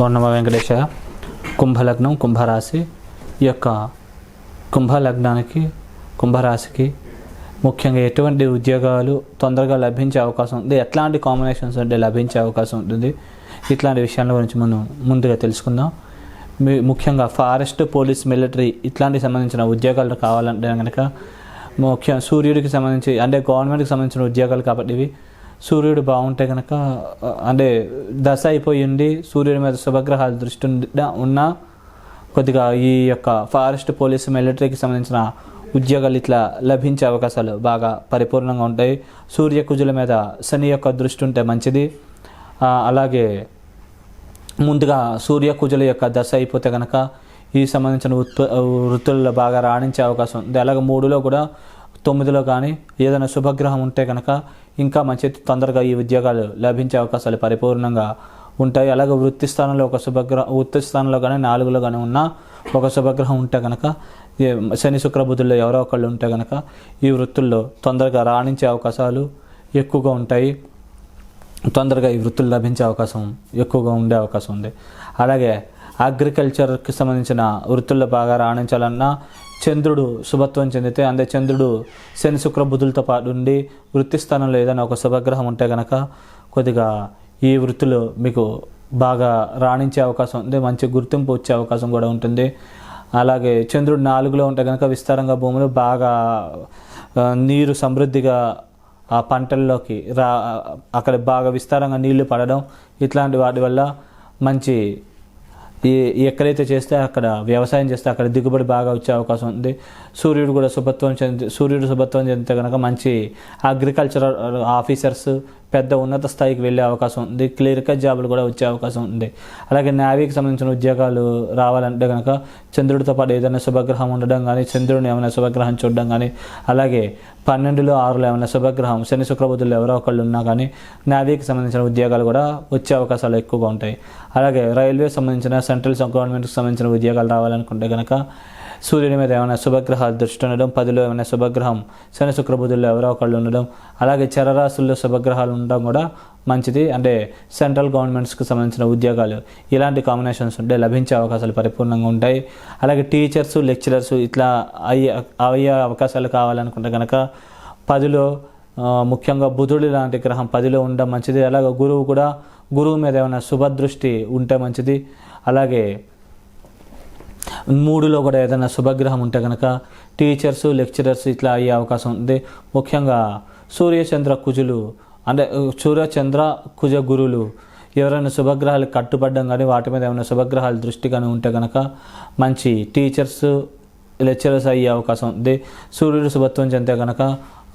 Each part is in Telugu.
పౌర్ణమ వెంకటేశ కుంభలగ్నం కుంభరాశి ఈ యొక్క కుంభలగ్నానికి కుంభరాశికి ముఖ్యంగా ఎటువంటి ఉద్యోగాలు తొందరగా లభించే అవకాశం ఉంది ఎట్లాంటి కాంబినేషన్స్ అంటే లభించే అవకాశం ఉంటుంది ఇట్లాంటి విషయాల గురించి మనం ముందుగా తెలుసుకుందాం. మీ ముఖ్యంగా ఫారెస్ట్ పోలీస్ మిలిటరీ ఇట్లాంటి సంబంధించిన ఉద్యోగాలు కావాలంటే కనుక ముఖ్యం సూర్యుడికి సంబంధించి అంటే గవర్నమెంట్కి సంబంధించిన ఉద్యోగాలు కాబట్టి ఇవి సూర్యుడు బాగుంటే కనుక అంటే దశ అయిపోయి ఉండి సూర్యుడి మీద శుభగ్రహాలు దృష్టి ఉన్నా కొద్దిగా ఈ యొక్క ఫారెస్ట్ పోలీస్ మిలిటరీకి సంబంధించిన ఉద్యోగాలు ఇట్లా లభించే అవకాశాలు బాగా పరిపూర్ణంగా ఉంటాయి. సూర్య కుజుల మీద శని యొక్క దృష్టి ఉంటే మంచిది. అలాగే ముందుగా సూర్యకుజుల యొక్క దశ అయిపోతే కనుక ఈ సంబంధించిన ఉత్ప వృత్తుల్లో బాగా రాణించే అవకాశం ఉంది. అలాగే మూడులో కూడా తొమ్మిదిలో కానీ ఏదైనా శుభగ్రహం ఉంటే కనుక ఇంకా మంచి తొందరగా ఈ ఉద్యోగాలు లభించే అవకాశాలు పరిపూర్ణంగా ఉంటాయి. అలాగే వృత్తి స్థానంలో ఒక శుభగ్రహం వృత్తి స్థానంలో కానీ నాలుగులో కానీ ఉన్న ఒక శుభగ్రహం ఉంటే కనుక శని శుక్రబుద్ధుల్లో ఎవరో ఒకళ్ళు ఉంటే కనుక ఈ వృత్తుల్లో తొందరగా రాణించే అవకాశాలు ఎక్కువగా ఉంటాయి. తొందరగా ఈ వృత్తులు లభించే అవకాశం ఎక్కువగా ఉండే అవకాశం ఉంది. అలాగే అగ్రికల్చర్కి సంబంధించిన వృత్తుల్లో బాగా రాణించాలన్నా చంద్రుడు శుభత్వం చెందితే అంటే చంద్రుడు శని శుక్ర బుధులతో పాటు ఉండి వృత్తి స్థానంలో ఏదైనా ఒక శుభగ్రహం ఉంటే కనుక కొద్దిగా ఈ వృత్తిలో మీకు బాగా రాణించే అవకాశం ఉంది మంచి గుర్తింపు వచ్చే అవకాశం కూడా ఉంటుంది. అలాగే చంద్రుడు నాలుగులో ఉంటే కనుక విస్తారంగా భూములు బాగా నీరు సమృద్ధిగా ఆ పంటల్లోకి రా అక్కడ బాగా విస్తారంగా నీళ్ళు పడడం ఇట్లాంటి వాటి వల్ల మంచి ఎక్కడైతే చేస్తే అక్కడ వ్యవసాయం చేస్తే అక్కడ దిగుబడి బాగా వచ్చే అవకాశం ఉంది. సూర్యుడు కూడా శుభత్వం చెంది సూర్యుడు శుభత్వం చెందితే కనుక మంచి అగ్రికల్చరల్ ఆఫీసర్స్ పెద్ద ఉన్నత స్థాయికి వెళ్ళే అవకాశం ఉంది. క్లియర్ కట్ జాబులు కూడా వచ్చే అవకాశం ఉంది. అలాగే నావీకి సంబంధించిన ఉద్యోగాలు రావాలంటే కనుక చంద్రుడితో పాటు ఏదైనా శుభగ్రహం ఉండడం కానీ చంద్రుడిని ఏమైనా శుభగ్రహం చూడడం కానీ అలాగే పన్నెండులో ఆరులో ఏమైనా శుభగ్రహం శని శుక్రబుద్ధులు ఎవరో ఒకళ్ళు ఉన్నా కానీ నావీకి సంబంధించిన ఉద్యోగాలు కూడా వచ్చే అవకాశాలు ఎక్కువగా ఉంటాయి. అలాగే రైల్వే సంబంధించిన సెంట్రల్ గవర్నమెంట్కి సంబంధించిన ఉద్యోగాలు రావాలనుకుంటే కనుక సూర్యుని మీద ఏమైనా శుభగ్రహాలు దృష్టి ఉండడం పదిలో ఏమైనా శుభగ్రహం శని శుక్రబుధుల్లో ఎవరో ఒకళ్ళు ఉండడం అలాగే చరరాశుల్లో శుభగ్రహాలు ఉండడం కూడా మంచిది. అంటే సెంట్రల్ గవర్నమెంట్స్కి సంబంధించిన ఉద్యోగాలు ఇలాంటి కాంబినేషన్స్ ఉంటే లభించే అవకాశాలు పరిపూర్ణంగా ఉంటాయి. అలాగే టీచర్స్ లెక్చరర్స్ ఇట్లా అయ్యే అయ్యే అవకాశాలు కావాలనుకుంటే కనుక పదిలో ముఖ్యంగా బుధుడు లాంటి గ్రహం పదిలో ఉండడం మంచిది. అలాగే గురువు కూడా గురువు మీద ఏమైనా శుభదృష్టి ఉంటే మంచిది. అలాగే మూడులో కూడా ఏదైనా శుభగ్రహం ఉంటే కనుక టీచర్స్ లెక్చరర్స్ ఇట్లా అయ్యే అవకాశం ఉంది. ముఖ్యంగా సూర్యచంద్ర కుజులు అంటే సూర్యచంద్ర కుజ గురువులు ఎవరైనా శుభగ్రహాలు కట్టుబడ్డం కానీ వాటి మీద ఏమైనా శుభగ్రహాలు దృష్టి కానీ ఉంటే కనుక మంచి టీచర్స్ లెక్చరర్స్ అయ్యే అవకాశం ఉంది. సూర్యుడు శుభత్వం చెందితే కనుక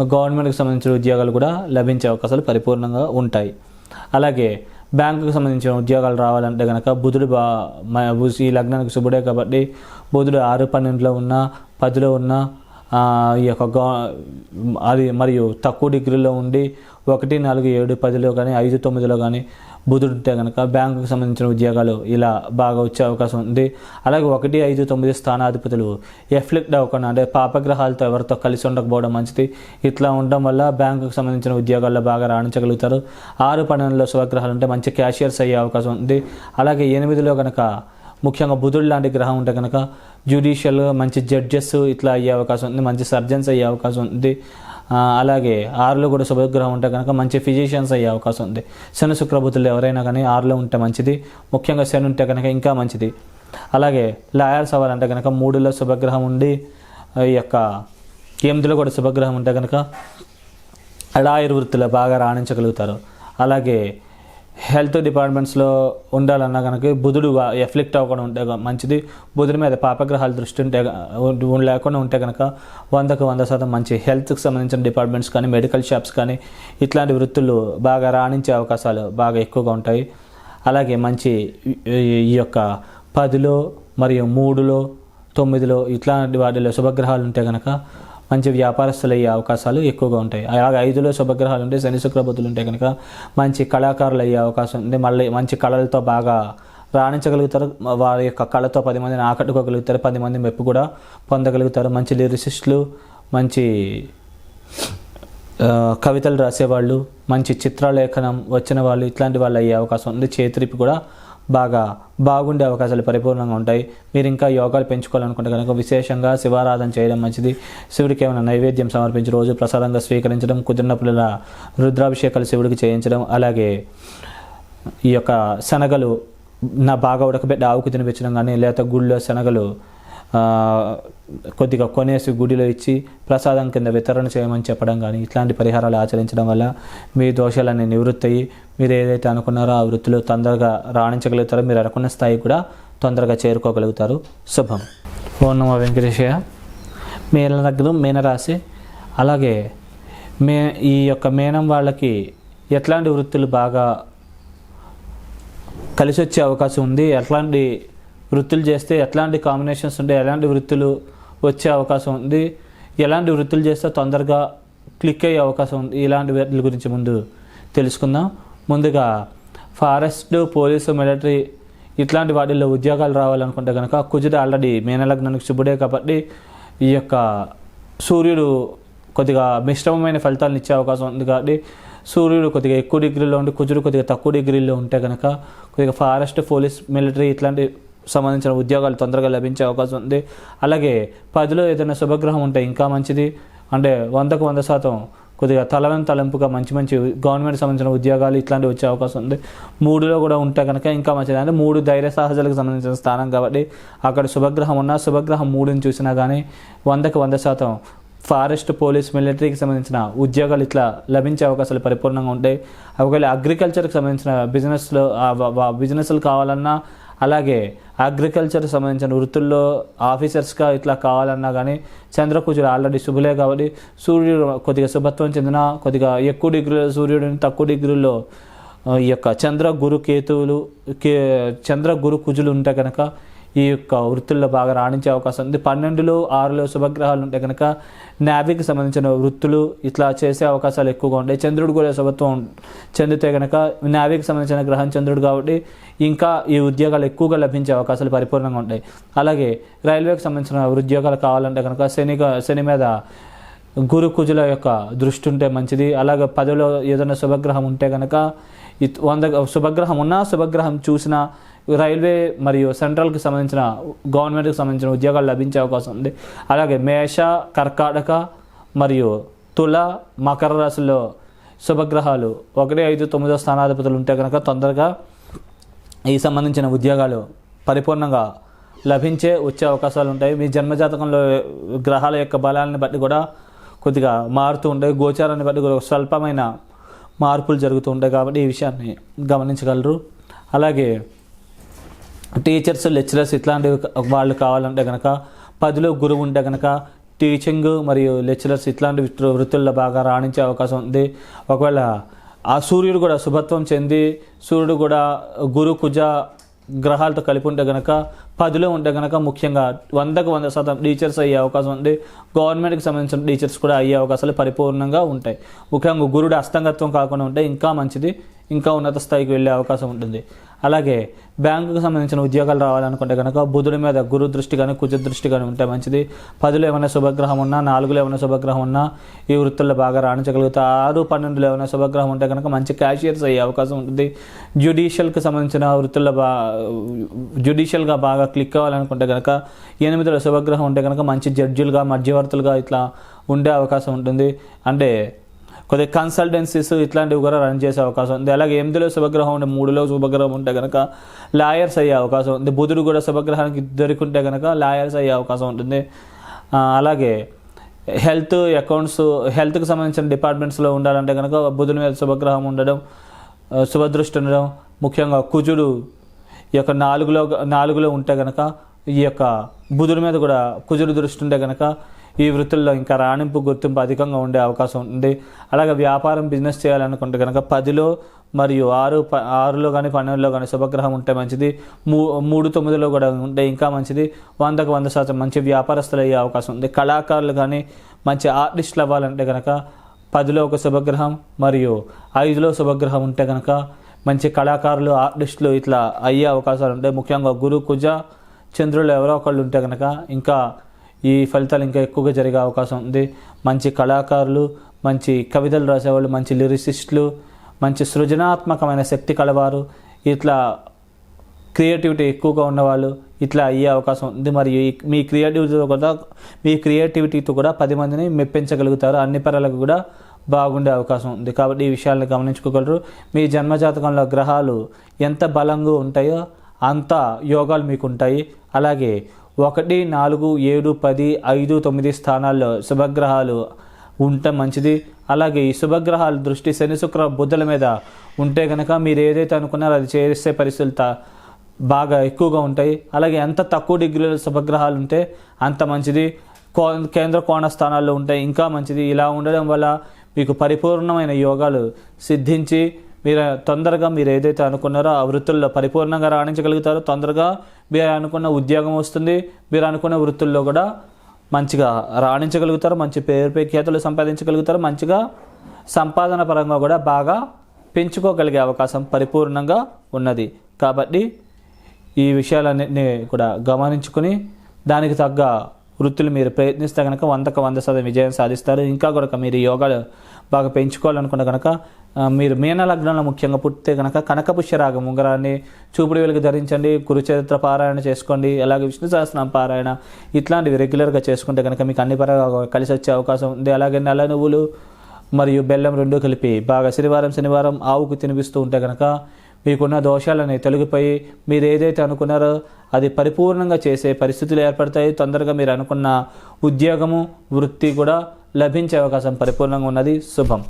గవర్నమెంట్కి సంబంధించిన ఉద్యోగాలు కూడా లభించే అవకాశాలు పరిపూర్ణంగా ఉంటాయి. అలాగే బ్యాంకుకు సంబంధించిన ఉద్యోగాలు రావాలంటే కనుక బుధుడు బా ఈ లగ్నానికి శుభుడే కాబట్టి బుధుడు ఆరు పన్నెండులో ఉన్న పదిలో ఉన్న ఈ యొక్క గవ అది మరియు తక్కువ డిగ్రీలో ఉండి ఒకటి నాలుగు ఏడు పదిలో కానీ ఐదు తొమ్మిదిలో కానీ బుధుడుంటే కనుక బ్యాంకుకు సంబంధించిన ఉద్యోగాలు ఇలా బాగా వచ్చే అవకాశం ఉంది. అలాగే ఒకటి ఐదు తొమ్మిది స్థానాధిపతులు ఎఫ్లిక్ట్ అవ్వకుండా అంటే పాపగ్రహాలతో ఎవరితో కలిసి ఉండకపోవడం మంచిది. ఇట్లా ఉండడం వల్ల బ్యాంకుకు సంబంధించిన ఉద్యోగాల్లో బాగా రాణించగలుగుతారు. ఆరు పన్నెండులో శుభగ్రహాలు ఉంటే మంచి క్యాషియర్స్ అయ్యే అవకాశం ఉంది. అలాగే ఎనిమిదిలో కనుక ముఖ్యంగా బుధుడు లాంటి గ్రహం ఉంటే కనుక జ్యుడిషియల్ మంచి జడ్జెస్ ఇట్లా అయ్యే అవకాశం ఉంది. మంచి సర్జన్స్ అయ్యే అవకాశం ఉంది. అలాగే ఆరులో కూడా శుభగ్రహం ఉంటే కనుక మంచి ఫిజిషియన్స్ అయ్యే అవకాశం ఉంది. శని శుక్రబుద్ధులు ఎవరైనా కానీ ఆరులో ఉంటే మంచిది. ముఖ్యంగా శని ఉంటే కనుక ఇంకా మంచిది. అలాగే లాయర్స్ అవ్వాలంటే కనుక మూడులో శుభగ్రహం ఉండి ఈ యొక్క ఎనిమిదిలో కూడా శుభగ్రహం ఉంటే కనుక లాయర్ వృత్తిలో బాగా రాణించగలుగుతారు. అలాగే హెల్త్ డిపార్ట్మెంట్స్లో ఉండాలన్నా కనుక బుధుడు ఎఫ్లిక్ట్ అవ్వకుండా ఉంటే మంచిది. బుధుడి మీద పాపగ్రహాలు దృష్టి ఉంటే లేకుండా ఉంటే కనుక వందకు వంద శాతం మంచి హెల్త్కి సంబంధించిన డిపార్ట్మెంట్స్ కానీ మెడికల్ షాప్స్ కానీ ఇట్లాంటి వృత్తులు బాగా రాణించే అవకాశాలు బాగా ఎక్కువగా ఉంటాయి. అలాగే మంచి ఈ- ఈ యొక్క పదిలో మరియు మూడులో తొమ్మిదిలో ఇట్లాంటి వాటిలో శుభగ్రహాలు ఉంటే కనుక మంచి వ్యాపారస్తులు అయ్యే అవకాశాలు ఎక్కువగా ఉంటాయి. అలాగే ఐదులో శుభగ్రహాలు ఉంటే శని శుక్రబుద్ధులు ఉంటే కనుక మంచి కళాకారులు అయ్యే అవకాశం ఉంది మళ్ళీ మంచి కళలతో బాగా రాణించగలుగుతారు. వారి యొక్క కళతో పది మందిని ఆకట్టుకోగలుగుతారు. పది మంది మెప్పు కూడా పొందగలుగుతారు. మంచి లిరిసిస్టులు మంచి కవితలు రాసేవాళ్ళు మంచి చిత్రలేఖనం వచ్చిన వాళ్ళు ఇట్లాంటి వాళ్ళు అయ్యే అవకాశం ఉంది. చేతిరిపి కూడా బాగా బాగుండే అవకాశాలు పరిపూర్ణంగా ఉంటాయి. మీరు ఇంకా యోగాలు పెంచుకోవాలనుకుంటే కనుక విశేషంగా శివారాధన చేయడం మంచిది. శివుడికి ఏమైనా నైవేద్యం సమర్పించి రోజు ప్రసాదంగా స్వీకరించడం కుదిరినప్పుడు ఇలా రుద్రాభిషేకాలు శివుడికి చేయించడం అలాగే ఈ యొక్క శనగలు నా బాగా ఉడకబెట్టి ఆవుకు తినిపించడం కానీ లేకపోతే గుళ్ళో శనగలు కొద్దిగా కొనేసి గుడిలో ఇచ్చి ప్రసాదం కింద వితరణ చేయమని చెప్పడం కానీ ఇట్లాంటి పరిహారాలు ఆచరించడం వల్ల మీ దోషాలన్నీ నివృత్తి అయ్యి మీరు ఏదైతే అనుకున్నారో ఆ వృత్తిలో తొందరగా రాణించగలుగుతారో మీరు అనుకున్న స్థాయి కూడా తొందరగా చేరుకోగలుగుతారు. శుభం. ఓం నమ వెంకటేశయ్య. మీన లగ్నం మీనరాశి అలాగే మే ఈ యొక్క మేనం వాళ్ళకి ఎట్లాంటి వృత్తులు బాగా కలిసి వచ్చే అవకాశం ఉంది? ఎట్లాంటి వృత్తులు చేస్తే ఎట్లాంటి కాంబినేషన్స్ ఉంటే ఎలాంటి వృత్తులు వచ్చే అవకాశం ఉంది? ఎలాంటి వృత్తులు చేస్తే తొందరగా క్లిక్ అయ్యే అవకాశం ఉంది? ఇలాంటి వాటి గురించి ముందు తెలుసుకుందాం. ముందుగా ఫారెస్ట్ పోలీసు మిలిటరీ ఇట్లాంటి వాటిల్లో ఉద్యోగాలు రావాలనుకుంటే కనుక కుజుడు ఆల్రెడీ మేనలగ్నానికి శుభుడే కాబట్టి ఈ యొక్క సూర్యుడు కొద్దిగా మిశ్రమమైన ఫలితాలను ఇచ్చే అవకాశం ఉంది కాబట్టి సూర్యుడు కొద్దిగా ఎక్కువ డిగ్రీలో ఉండి కుజుడు కొద్దిగా తక్కువ డిగ్రీలో ఉంటే కనుక కొద్దిగా ఫారెస్ట్ పోలీస్ మిలిటరీ ఇట్లాంటి సంబంధించిన ఉద్యోగాలు తొందరగా లభించే అవకాశం ఉంది. అలాగే పదిలో ఏదైనా శుభగ్రహం ఉంటే ఇంకా మంచిది. అంటే వందకు వంద శాతం కొద్దిగా తలవని తలంపుగా మంచి మంచి గవర్నమెంట్ సంబంధించిన ఉద్యోగాలు ఇట్లాంటివి వచ్చే అవకాశం ఉంది. మూడులో కూడా ఉంటే కనుక ఇంకా మంచిది. అంటే మూడు ధైర్య సాహసాలకు సంబంధించిన స్థానం కాబట్టి అక్కడ శుభగ్రహం ఉన్నా శుభగ్రహం మూడుని చూసినా కానీ వందకు వంద శాతం ఫారెస్ట్ పోలీస్ మిలిటరీకి సంబంధించిన ఉద్యోగాలు ఇట్లా లభించే అవకాశాలు పరిపూర్ణంగా ఉంటాయి. ఒకవేళ అగ్రికల్చర్కి సంబంధించిన బిజినెస్లో బిజినెస్లు కావాలన్నా అలాగే అగ్రికల్చర్ సంబంధించిన వృత్తుల్లో ఆఫీసర్స్గా ఇట్లా కావాలన్నా కానీ చంద్రకుజుడు ఆల్రెడీ శుభులే కాబట్టి సూర్యుడు కొద్దిగా శుభత్వం చెందిన కొద్దిగా ఎక్కువ డిగ్రీలో సూర్యుడిని తక్కువ డిగ్రీలో ఈ యొక్క చంద్ర గురు కేతువులు కే చంద్ర గురు కుజులు ఉంటే కనుక ఈ యొక్క వృత్తుల్లో బాగా రాణించే అవకాశం ఉంది. పన్నెండులో ఆరులో శుభగ్రహాలు ఉంటే కనుక నావికి సంబంధించిన వృత్తులు ఇట్లా చేసే అవకాశాలు ఎక్కువగా ఉంటాయి చంద్రుడు కూడా శుభత్వం చెందితే కనుక నావికి సంబంధించిన గ్రహం చంద్రుడు కాబట్టి ఇంకా ఈ ఉద్యోగాలు ఎక్కువగా లభించే అవకాశాలు పరిపూర్ణంగా ఉంటాయి. అలాగే రైల్వేకి సంబంధించిన ఉద్యోగాలు కావాలంటే కనుక శని శని మీద గురుకుజుల యొక్క దృష్టి ఉంటే మంచిది. అలాగే పదవిలో ఏదైనా శుభగ్రహం ఉంటే కనుక వంద శుభగ్రహం ఉన్నా శుభగ్రహం చూసినా రైల్వే మరియు సెంట్రల్కి సంబంధించిన గవర్నమెంట్కి సంబంధించిన ఉద్యోగాలు లభించే అవకాశం ఉంది. అలాగే మేష కర్కాటక మరియు తుల మకర రాశుల్లో శుభగ్రహాలు ఒకటి ఐదు తొమ్మిదో స్థానాధిపతులు ఉంటే కనుక తొందరగా ఈ సంబంధించిన ఉద్యోగాలు పరిపూర్ణంగా లభించే వచ్చే అవకాశాలు ఉంటాయి. మీ జన్మజాతకంలో గ్రహాల యొక్క బలాలను బట్టి కూడా కొద్దిగా మారుతూ ఉంటాయి గోచారాన్ని బట్టి కూడా స్వల్పమైన మార్పులు జరుగుతూ ఉంటాయి కాబట్టి ఈ విషయాన్ని గమనించగలరు. అలాగే టీచర్స్ లెక్చరర్స్ ఇట్లాంటి వాళ్ళు కావాలంటే కనుక పదిలో గురువు ఉంటే కనుక టీచింగ్ మరియు లెక్చరర్స్ ఇట్లాంటి వృత్తుల్లో బాగా రాణించే అవకాశం ఉంది. ఒకవేళ ఆ సూర్యుడు కూడా శుభత్వం చెంది సూర్యుడు కూడా గురు కుజ గ్రహాలతో కలిపి ఉంటే కనుక పదిలో ఉంటే కనుక ముఖ్యంగా వందకు వంద శాతం టీచర్స్ అయ్యే అవకాశం ఉంది. గవర్నమెంట్కి సంబంధించిన టీచర్స్ కూడా అయ్యే అవకాశాలు పరిపూర్ణంగా ఉంటాయి. ముఖ్యంగా గురుడు అస్తంగత్వం కాకుండా ఉంటే ఇంకా మంచిది ఇంకా ఉన్నత స్థాయికి వెళ్ళే అవకాశం ఉంటుంది. అలాగే బ్యాంకుకు సంబంధించిన ఉద్యోగాలు రావాలనుకుంటే కనుక బుధుడి మీద గురు దృష్టి కానీ కుజ దృష్టి కానీ ఉంటే మంచిది. పదిలో ఏమైనా శుభగ్రహం ఉన్నా నాలుగులో ఏమైనా శుభగ్రహం ఉన్నా ఈ వృత్తుల్లో బాగా రాణించగలుగుతా. ఆరు పన్నెండులో ఏమైనా శుభగ్రహం ఉంటే కనుక మంచి క్యాషియర్స్ అయ్యే అవకాశం ఉంటుంది. జ్యుడిషియల్కి సంబంధించిన వృత్తుల్లో బా జ్యుడిషియల్గా బాగా క్లిక్ అవ్వాలనుకుంటే కనుక ఎనిమిదిలో శుభగ్రహం ఉంటే కనుక మంచి జడ్జిలుగా మధ్యవర్తులుగా ఇట్లా ఉండే అవకాశం ఉంటుంది. అంటే కొద్దిగా కన్సల్టెన్సీస్ ఇట్లాంటివి కూడా రన్ చేసే అవకాశం ఉంది. అలాగే ఎనిమిదిలో శుభగ్రహం ఉంటే మూడులో శుభగ్రహం ఉంటే కనుక లాయర్స్ అయ్యే అవకాశం ఉంది. బుధుడు కూడా శుభగ్రహానికి దొరికింటే కనుక లాయర్స్ అయ్యే అవకాశం ఉంటుంది. అలాగే హెల్త్ అకౌంట్స్ హెల్త్కి సంబంధించిన డిపార్ట్మెంట్స్లో ఉండాలంటే కనుక బుధుని మీద శుభగ్రహం ఉండడం శుభదృష్టి ఉండడం ముఖ్యంగా కుజుడు ఈ యొక్క నాలుగులో నాలుగులో ఉంటే కనుక ఈ యొక్క బుధుడి మీద కూడా కుజుడు దృష్టి ఉంటే గనక ఈ వృత్తుల్లో ఇంకా రాణింపు గుర్తింపు అధికంగా ఉండే అవకాశం ఉంది అలాగే వ్యాపారం బిజినెస్ చేయాలనుకుంటే కనుక పదిలో మరియు ఆరు ప ఆరులో కానీ పన్నెండులో కానీ శుభగ్రహం ఉంటే మంచిది. మూ మూడు తొమ్మిదిలో కూడా ఉంటే ఇంకా మంచిది. వందకు వంద శాతం మంచి వ్యాపారస్తులు అయ్యే అవకాశం ఉంది. కళాకారులు కానీ మంచి ఆర్టిస్టులు అవ్వాలంటే కనుక పదిలో ఒక శుభగ్రహం మరియు ఐదులో శుభగ్రహం ఉంటే కనుక మంచి కళాకారులు ఆర్టిస్టులు ఇట్లా అయ్యే అవకాశాలు ఉంటాయి ముఖ్యంగా గురు కుజ చంద్రులు ఎవరో ఒకళ్ళు ఉంటే కనుక ఇంకా ఈ ఫలితాలు ఇంకా ఎక్కువగా జరిగే అవకాశం ఉంది. మంచి కళాకారులు మంచి కవితలు రాసేవాళ్ళు మంచి లిరిసిస్టులు మంచి సృజనాత్మకమైన శక్తి కలవారు ఇట్లా క్రియేటివిటీ ఎక్కువగా ఉన్నవాళ్ళు ఇట్లా అయ్యే అవకాశం ఉంది. మరియు మీ క్రియేటివిటీతో కూడా మీ క్రియేటివిటీతో కూడా పది మందిని మెప్పించగలుగుతారు. అన్ని పరాలకు కూడా బాగుండే అవకాశం ఉంది. కాబట్టి ఈ విషయాలను గమనించుకోగలరు. మీ జన్మజాతకంలో గ్రహాలు ఎంత బలంగా ఉంటాయో అంత యోగాలు మీకు ఉంటాయి అలాగే ఒకటి నాలుగు ఏడు పది ఐదు తొమ్మిది స్థానాల్లో శుభగ్రహాలు ఉంటే మంచిది. అలాగే ఈ శుభగ్రహాల దృష్టి శని శుక్ర బుద్ధుల మీద ఉంటే కనుక మీరు ఏదైతే అనుకున్నారో అది చేసే పరిస్థితులు బాగా ఎక్కువగా ఉంటాయి. అలాగే ఎంత తక్కువ డిగ్రీల శుభగ్రహాలు ఉంటే అంత మంచిది. కో కేంద్ర కోణ స్థానాల్లో ఉంటాయి ఇంకా మంచిది. ఇలా ఉండడం వల్ల మీకు పరిపూర్ణమైన యోగాలు సిద్ధించి మీరు తొందరగా మీరు ఏదైతే అనుకున్నారో ఆ వృత్తుల్లో పరిపూర్ణంగా రాణించగలుగుతారో తొందరగా మీరు అనుకున్న ఉద్యోగం వస్తుంది మీరు అనుకున్న వృత్తుల్లో కూడా మంచిగా రాణించగలుగుతారు మంచి పేరు ప్రఖ్యాతులు సంపాదించగలుగుతారు మంచిగా సంపాదన పరంగా కూడా బాగా పెంచుకోగలిగే అవకాశం పరిపూర్ణంగా ఉన్నది. కాబట్టి ఈ విషయాలన్నింటినీ కూడా గమనించుకుని దానికి తగ్గ వృత్తులు మీరు ప్రయత్నిస్తే కనుక వందకు వంద శాతం విజయం సాధిస్తారు. ఇంకా కూడా మీరు యోగాలు బాగా పెంచుకోవాలనుకుంటే కనుక మీరు మీన లగ్నంలో ముఖ్యంగా పుట్టితే కనుక కనకపుష్యరాగం ఉంగరాన్ని చూపుడు వెలుగు ధరించండి కురుచరిత్ర పారాయణ చేసుకోండి అలాగే విష్ణు సహస్రం పారాయణ ఇట్లాంటివి రెగ్యులర్గా చేసుకుంటే కనుక మీకు అన్ని పరంగా కలిసి వచ్చే అవకాశం ఉంది. అలాగే నల్ల నువ్వులు మరియు బెల్లం రెండు కలిపి బాగా శనివారం శనివారం ఆవుకు తినిపిస్తూ ఉంటే కనుక మీకున్న దోషాలని తొలగిపోయి మీరు ఏదైతే అనుకున్నారో అది పరిపూర్ణంగా చేసే పరిస్థితులు ఏర్పడతాయి. తొందరగా మీరు అనుకున్న ఉద్యోగము వృత్తి కూడా లభించే అవకాశం పరిపూర్ణంగా ఉన్నది. శుభం.